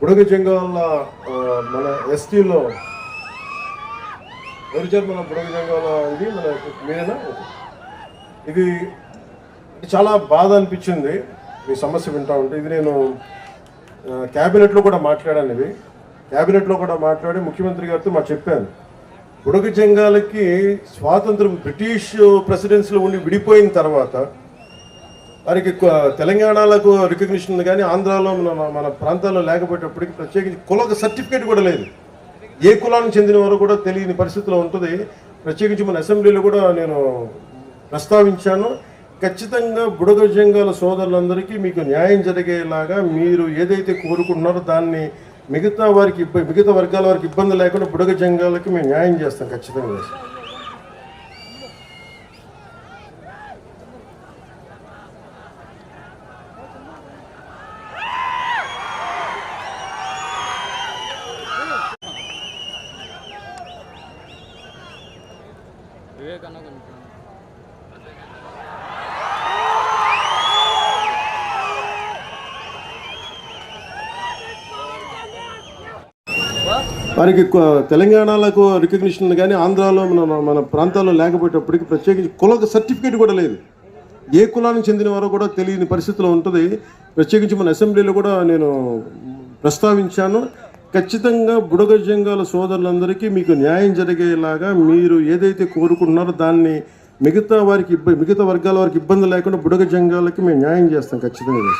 బుడగ జంగాల మన ఎస్టీలో ఒరిజినల్ మన బుడగ జంగాల ఇది మన మీరేనా ఇది చాలా బాధ అనిపించింది. మీ సమస్య వింటా ఉంటే ఇది నేను క్యాబినెట్లో కూడా మాట్లాడాను ఇవి. క్యాబినెట్లో కూడా మాట్లాడి ముఖ్యమంత్రి గారితో మా చెప్పాను. బుడగ జంగాలకి స్వాతంత్రం బ్రిటిష్ ప్రెసిడెన్సీలో ఉండి విడిపోయిన తర్వాత వారికి తెలంగాణలకు రికగ్నిషన్ ఉంది కానీ ఆంధ్రాలో మన మన ప్రాంతాల్లో లేకపోయేటప్పటికి ప్రత్యేకించి కుల సర్టిఫికేట్ కూడా లేదు. ఏ కులానికి చెందిన వారు కూడా తెలియని పరిస్థితిలో ఉంటుంది. ప్రత్యేకించి మన అసెంబ్లీలో కూడా నేను ప్రస్తావించాను. ఖచ్చితంగా బుడగ జంగాల సోదరులందరికీ మీకు న్యాయం జరిగేలాగా మీరు ఏదైతే కోరుకుంటున్నారో దాన్ని మిగతా వారికి మిగతా వర్గాల వారికి ఇబ్బంది లేకుండా బుడగ జంగాలకి మేము న్యాయం చేస్తాం ఖచ్చితంగా. వివేకన్నా కొంచెం వారికి తెలంగాణలకు రికగ్నిషన్ ఉంది కానీ ఆంధ్రాలో మన మన ప్రాంతాల్లో లేకపోయేటప్పటికి ప్రత్యేకించి కుల సర్టిఫికేట్ కూడా లేదు. ఏ కులానికి చెందిన వారో కూడా తెలియని పరిస్థితిలో ఉంటుంది. ప్రత్యేకించి మన అసెంబ్లీలో కూడా నేను ప్రస్తావించాను. ఖచ్చితంగా బుడగజంగాల సోదరులందరికీ మీకు న్యాయం జరిగేలాగా మీరు ఏదైతే కోరుకుంటున్నారో దాన్ని మిగతా వారికి మిగతా వర్గాల వారికి ఇబ్బంది లేకుండా బుడగ జంగాలకి మేము న్యాయం చేస్తాం ఖచ్చితంగా